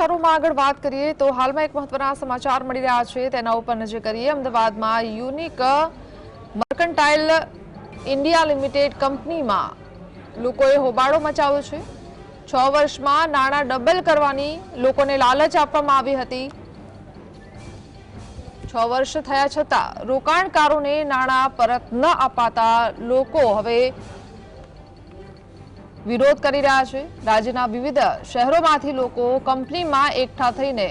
આગળ વાત કરીએ તો હાલમાં એક મહત્વના સમાચાર મળી રહ્યા છે. તેના ઉપર નજર કરીએ. અમદાવાદમાં યુનિક મર્કન્ટાઇલ ઇન્ડિયા લિમિટેડ કંપનીમાં લોકોએ હોબાળો મચાવ્યો છે. છ વર્ષમાં નાણાં ડબલ કરવાની લોકોને લાલચ આપવામાં આવી હતી. છ વર્ષ થયા છતાં રોકાણકારોને નાણાં પરત ન અપાતા લોકો હવે વિરોધ કરી રહ્યા છે. રાજ્યના વિવિધ શહેરોમાંથી લોકો કંપનીમાં એકઠા થઈને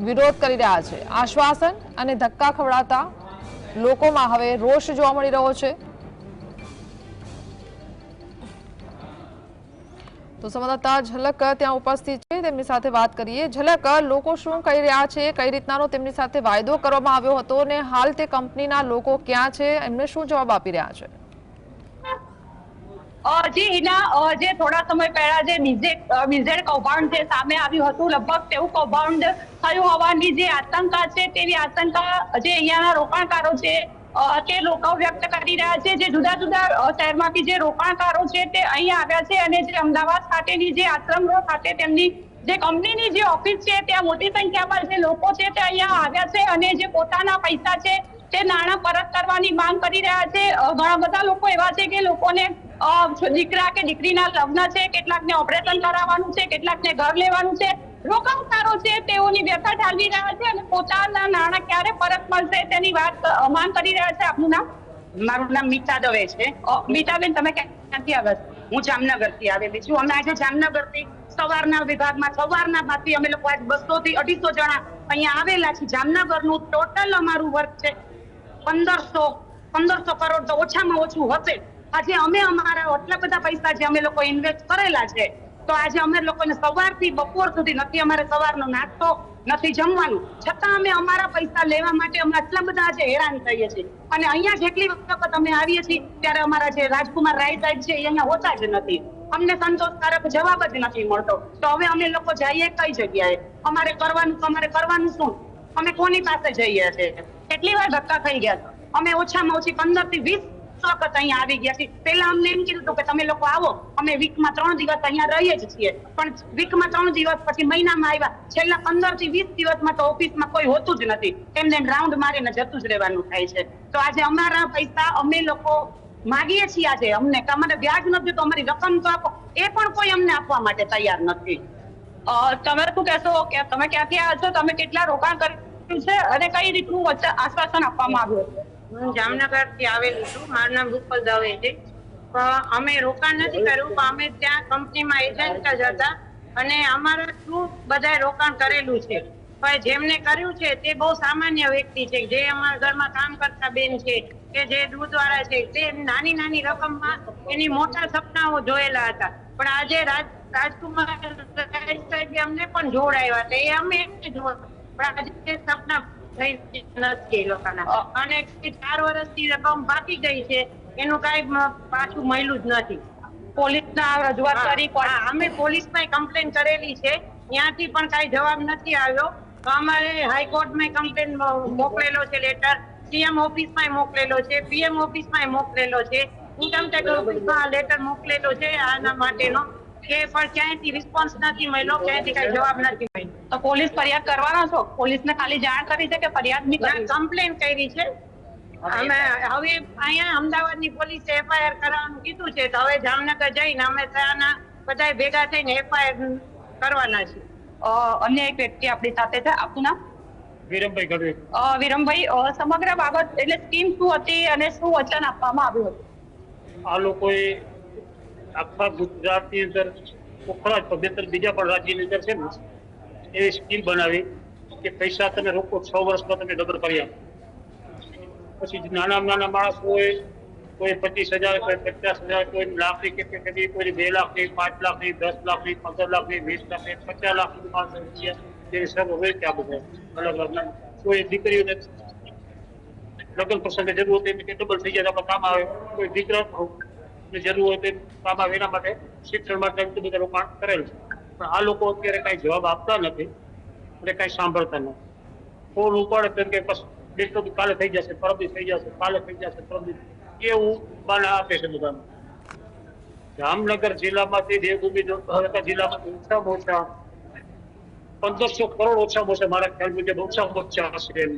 વિરોધ કરી રહ્યા છે. આશ્વાસન અને ધક્કા ખવડાતા લોકોમાં હવે રોષ જોવા મળી રહ્યો છે. તો સંવાદદાતા ઝલક ત્યાં ઉપસ્થિત છે. તેમની સાથે વાત કરીએ. ઝલક, લોકો શું કહી રહ્યા છે? કઈ રીતનાનો તેમની સાથે વાયદો કરવામાં આવ્યો હતો? અને હાલ તે કંપનીના લોકો ક્યાં છે? એમને શું જવાબ આપી રહ્યા છે? જી એના જે થોડા સમય પહેલા જે બીઝેડ કૌભાંડ જે સામે આવ્યું હતું, લગભગ તેવું કૌભાંડ થયું હોવાની જે આશંકા છે, તેવી આશંકા જે અહીંયાના રોકાણકારો છે તે લોકો વ્યક્ત કરી રહ્યા છે, જે જુદા જુદા શહેરમાંથી જે રોકાણકારો છે, તે અહીં આવ્યા છે અને જે અમદાવાદ ખાતેની જે આશ્રમ રોડ ખાતે તેમની જે કંપનીની જે ઓફિસ છે, ત્યાં મોટી સંખ્યામાં જે લોકો છે, તે અહીંયા આવ્યા છે અને જે પોતાના પૈસા છે તે નાણાં પરત કરવાની માંગ કરી રહ્યા છે. ઘણા બધા લોકો એવા છે કે લોકોને દીકરા કે દીકરીના લગ્ન છે કેટલાકને ઓપરેશન કરાવવાનું છે કેટલાકને ઘર લેવાનું છે. રોકાણકારો છે તેઓની વ્યથા ઠાલવી રહ્યા છે અને પોતાના નાણાં ક્યારે પરત મળશે તેની વાત માંગ કરી રહ્યા છે. આપનું નામ? મારું નામ મીતા દવે છે. મીતાબેન તમે ક્યાંથી આવ્યા છો? હું જામનગરથી આવેલી છું. અમે આજે જામનગરથી સવારના વિભાગમાં સવારના માંથી અમે લોકો આજ બસો થી અઢીસો જણા અહીંયા આવેલા છે જામનગરનું ટોટલ અમારું વર્ક છે પંદરસો પંદરસો કરોડ તો ઓછામાં ઓછું હશે. આજે અમે અમારા આટલા બધા પૈસા જે અમે લોકો ઇન્વેસ્ટ કરેલા છે, તો આજે અમે લોકોને સવારથી બપોર સુધી નથી અમારે સવારનો નાસ્તો, નથી જમવાનું. છતાં અમે અમારા પૈસા લેવા માટે અમે આટલા બધા આજે હેરાન થઈએ છીએ. અને અહીંયા જેટલી વખત અમે આવીએ છીએ, ત્યારે અમારા જે રાજકુમાર રાય સાહેબ છે, એ અહીંયા હોતા જ નથી. અમને સંતોષકારક જવાબ જ નથી મળતો. તો હવે અમે લોકો જઈએ કઈ જગ્યાએ? અમારે કરવાનું અમારે કરવાનું શું? અમે કોની પાસે જઈએ છીએ? કેટલી વાર ધક્કા ખાઈ ગયા છો? અમે ઓછામાં ઓછી પંદરથી વીસ વખત અહીંયા આવી ગયા છીએ. પહેલા અમને એમ કીધું હતું કે તમે લોકો આવો, અમે વીકમાં ત્રણ દિવસ અહીંયા રહીએ જ છીએ. પણ વીકમાં ત્રણ દિવસ પછી મહિનામાં આવ્યા. છેલ્લા પંદરથી વીસ દિવસમાં તો ઓફિસમાં કોઈ હોતું જ નથી. એમને રાઉન્ડ મારીને જતું જ રહેવાનું થાય છે. તો આજે અમારા પૈસા અમે લોકો માગીએ છીએ આજે અમને. અમારે વ્યાજ નથી તો અમારી રકમ તો આપો. એ પણ કોઈ અમને આપવા માટે તૈયાર નથી. તમે શું કહેશો? કે તમે ક્યાંથી આવ્યા છો? તમે કેટલા રોકાણ કર્યું છે અને કઈ રીતનું આશ્વાસન આપવામાં આવ્યું છે હું જામનગરથી આવેલી છું. મારું નામ રૂપલ દવે છે. અમે રોકાણ નથી કર્યું, પણ અમે ત્યાં કંપનીમાં એજન્ટ જ હતા અને અમારા થ્રુ બધાએ રોકાણ કરેલું છે. પણ જેમને કર્યું છે તે બહુ સામાન્ય વ્યક્તિ છે, જે અમારા ઘરમાં કામ કરતા બેન છે કે જે દૂધવાળા છે, તે નાની નાની રકમમાં એની મોટા સપનાઓ જોયેલા હતા. પણ આજે રાજ રાજકુમાર સાહેબે અમને પણ જોડાયા હતા. એ અમે જોડ પણ આજે સપના થઈ નથી એ લોકોના. અને ચાર વર્ષથી રકમ બાકી ગઈ છે એનું કઈ પાછું મળ્યું જ નથી. પોલીસના રજૂઆત કરી અમે પોલીસમાં કમ્પ્લેન કરેલી છે ત્યાંથી પણ કઈ જવાબ નથી આવ્યો. તો અમારે હાઈકોર્ટમાં કમ્પ્લેન મોકલેલો છે લેટર સીએમ ઓફિસમાં મોકલેલો છે પીએમ ઓફિસમાં મોકલેલો છે. ઇન્કમ ટેક્સ ઓફિસમાં લેટર મોકલેલો છે આના માટેનો. કે પણ ક્યાંયથી રિસ્પોન્સ નથી મળ્યો ક્યાંયથી કઈ જવાબ નથી મળ્યો. તો પોલીસ ફરિયાદ કરવાના છો? પોલીસને ખાલી જાણ કરી છે કે ફરિયાદની કમ્પ્લેન કરી છે. અમે હવે અહીંયા અમદાવાદની પોલીસે એફઆઈઆર કરવાનું કીધું છે તો હવે જામનગર જઈને અમે ત્યાંના બધા ભેગા થઈને એફઆઈઆર કરવાના છીએ અ, અન્ય એક વ્યક્તિ આપણી સાથે છે. આપનું નામ? વિરમભાઈ ગઢવી. વિરમભાઈ સમગ્ર બાબત એટલે સ્કીમ શું હતી અને શું વચન આપવામાં આવ્યું હતું? આ લોકોએ આખા ગુજરાતની અંદર પોખરા જ પદ્ધતિ બીજા પણ રાજ્યની અંદર છે ને એવી સ્કીમ બનાવી કે પૈસા તમે રોકો, છ વર્ષમાં તમે ડબલ કરી આપો. પછી નાના નાના માણસ હોય, કોઈ પચીસ હજાર, કોઈ પચાસ હજાર, કોઈ લાખની કે કદી કોઈ બે લાખની, પાંચ લાખની, દસ લાખની, પંદર લાખની, વીસ લાખની, પચાસ લાખની માણસો જેવી સબ હોય ત્યાં બધા અલગ અલગ કોઈ દીકરીઓને લગ્ન પ્રસંગે જરૂર હોય તો ડબલ થઈ જાય, તો આપણે કામ આવે. કોઈ દીકરા ને જરૂર હોય તો કામ આવે એના માટે શિક્ષણ માટે એટલું બધું રોકાણ કરેલ છે. પણ આ લોકો અત્યારે કાંઈ જવાબ આપતા નથી અને કાંઈ સાંભળતા નથી. ફોન ઉપાડે તો એમ કે બસ બેસ્ટ કાલે થઈ જશે પરમદી થઈ જશે, કાલે થઈ જશે પરમદી એવું બાના આપે છે બધાને. જામનગર જિલ્લામાંથી દેવભૂમિ જિલ્લામાંથી ઓછામાં ઓછા પંદરસો કરોડ ઓછામાં ઓછા મારા ખ્યાલ મુજબ ઓછામાં ઓછા હશે એમ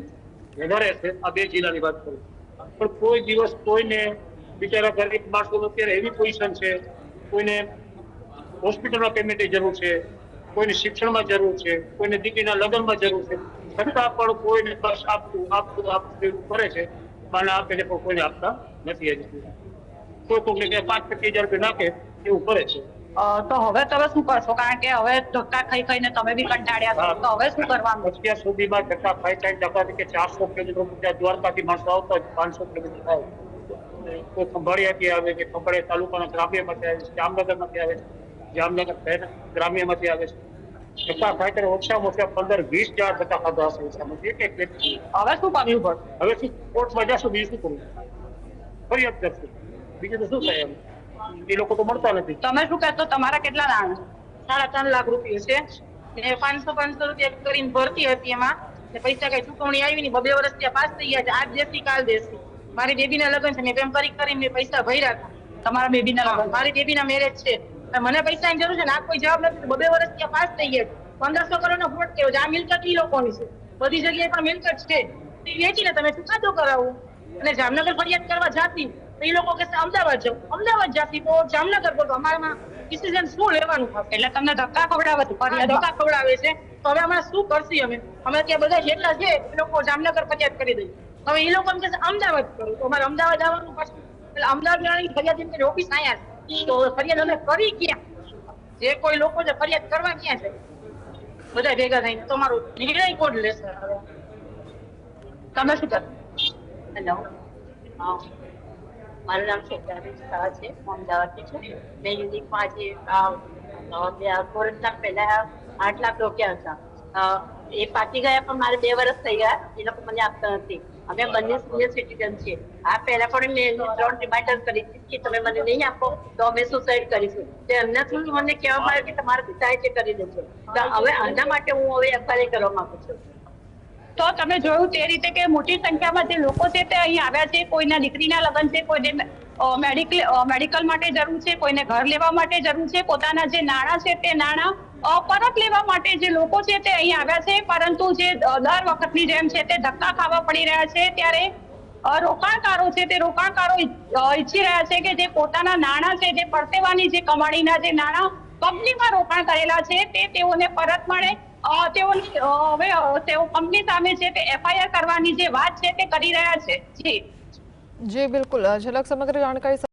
વધારે છે. આ બે જિલ્લાની વાત કરું. પણ કોઈ દિવસ કોઈને બિચારા ગરીબ માણસો અત્યારે એવી પોઝિશન છે કોઈને હોસ્પિટલમાં પેમેન્ટની જરૂર છે કોઈને શિક્ષણમાં જરૂર છે કોઈને દીકરીના લગ્નમાં જરૂર છે. છતાં પણ કોઈને બસ આપતું આપતું આપતું એવું કરે છે. પણ આપે છે પણ કોઈને આપતા નથી હજી. કોઈ કોઈને કે પાંચ ટકી હજાર રૂપિયા નાખે એવું કરે છે. તો હવે તમે શું કરશો? કારણ કે હવે ધક્કા ખાઈ ખાઈને તમે બી કંટાળ્યા છો. તો હવે શું કરવાનું? અત્યાર સુધીમાં ધક્કા ખાઈ ખાઈ ધક્કા કે ચારસો કિલોમીટર દ્વારકાથી માણસો આવતા પાંચસો કિલોમીટર થાય. કોઈ ખંભાળિયાથી આવે કે ખંભાળિયા તાલુકાના ગ્રામ્યમાંથી આવે છે જામનગરમાંથી આવે છે જામનગર શહેર ગ્રામ્યમાંથી આવે છે. ધક્કા ખાઈ ઓછામાં ઓછા પંદર વીસ હજાર ટકા ખાધા હશે ઓછામાં. એક એક વ્યક્તિ હવે શું પામ્યું પણ હવે શું? કોર્ટમાં જશું બીજું શું કરવું? ફરિયાદ કરશું. બીજું તો શું થાય એમ? એ લોકો તો મળતા નથી. તમે શું કહેતો તમારા કેટલા નાણાં સાડા ત્રણ લાખ રૂપિયા છે. ને પાંચસો પાંચસો રૂપિયા કરીને ભરતી હતી એમાં. ને પૈસા કઈ ચૂકવણી આવી નહીં. બે વર્ષ ત્યાં પાસ થઈ ગયા છે. આજ દેશી કાલ દેશી મારી બેબીના લગ્ન છે. મેં એમ કરી કરીને મેં પૈસા ભર્યા હતા. તમારા બેબીના લગ્ન. મારી બેબીના મેરેજ છે. મને પૈસાની જરૂર છે ને આ કોઈ જવાબ નથી. બે વર્ષ ત્યાં પાસ થઈ ગયા પંદરસો કરોડ નો ફ્રોડ કર્યો છે. આ મિલકત ઈ લોકોની છે. બધી જગ્યાએ પણ મિલકત છે. એ વેચીને તમે ચુકાદો કરાવો? અને જામનગર ફરિયાદ કરવા જાતી તો એ લોકો કહેશે અમદાવાદ જાઓ. અમદાવાદ જાતી તો જામનગર બોલો. અમારામાં ડિસિઝન શું લેવાનું? એટલે તમને ધક્કા ખવડાવે ધક્કા ખવડાવે છે. તો હવે હમણાં શું કરશી અમે? અમે ત્યાં બધા જેટલા છે એ લોકો જામનગર ફરિયાદ કરી દઈ હવે એ લોકો એમ કે અમદાવાદ કરો. તો અમારે અમદાવાદ આવવાનું પાછું. એટલે અમદાવાદ વાળાની ફરિયાદ એમ કે ઓફિસ અહીંયા તો ફરિયાદ અમે કરી ક્યાં જે કોઈ લોકો છે ફરિયાદ કરવા ક્યાં છે, બધા ભેગા થઈને તમારો નિર્ણય કોણ લેશે હવે? તમે શું કરો? હેલો. મારું નામ શેખારી શાહ છે. અમદાવાદથી છું. મેં યુનિકમાં આજે કોરોના પહેલા આઠ લાખ રોક્યા હતા. એ પાકી ગયા પણ મારે બે વર્ષ થઈ ગયા. એ લોકો મને આપતા નથી. અમે બંને સિનિયર સિટીઝન છીએ. આ પહેલા પણ મેં ત્રણ રિમાઇન્ડર કરી કે તમે મને નહીં આપો, તો અમે સુસાઇડ કરીશું. તો એમના થ્રુ મને કહેવામાં આવ્યું કે તમારા પિતાએ જે કરી દેજો. તો હવે આના માટે હું હવે એફઆઈઆર કરવા માંગુ છું. તો તમે જોયું તે રીતે કે મોટી સંખ્યામાં જે લોકો છે તે અહીં આવ્યા છે, કોઈના દીકરીના લગ્ન છે, કોઈને મેડિકલ મેડિકલ માટે જરૂર છે, કોઈને ઘર લેવા માટે જરૂર છે, પોતાના જે નાણાં છે તે નાણાં પરત લેવા માટે જે લોકો છે તે અહીં આવ્યા છે, પરંતુ જે દર વખતની જેમ છે તે ધક્કા ખાવા પડી રહ્યા છે. ત્યારે રોકાણકારો છે તે રોકાણકારો ઈચ્છી રહ્યા છે કે જે પોતાના નાણાં છે, જે પરસેવાની જે કમાણીના જે નાણાં કંપનીમાં રોકાણ કરેલા છે, તે તેઓને પરત મળે. તેઓની હવે તેઓ કંપની સામે છે તે એફઆઈઆર કરવાની જે વાત છે તે કરી રહ્યા છે. જી. બિલકુલ. ઝલક સમગ્ર જાણકારી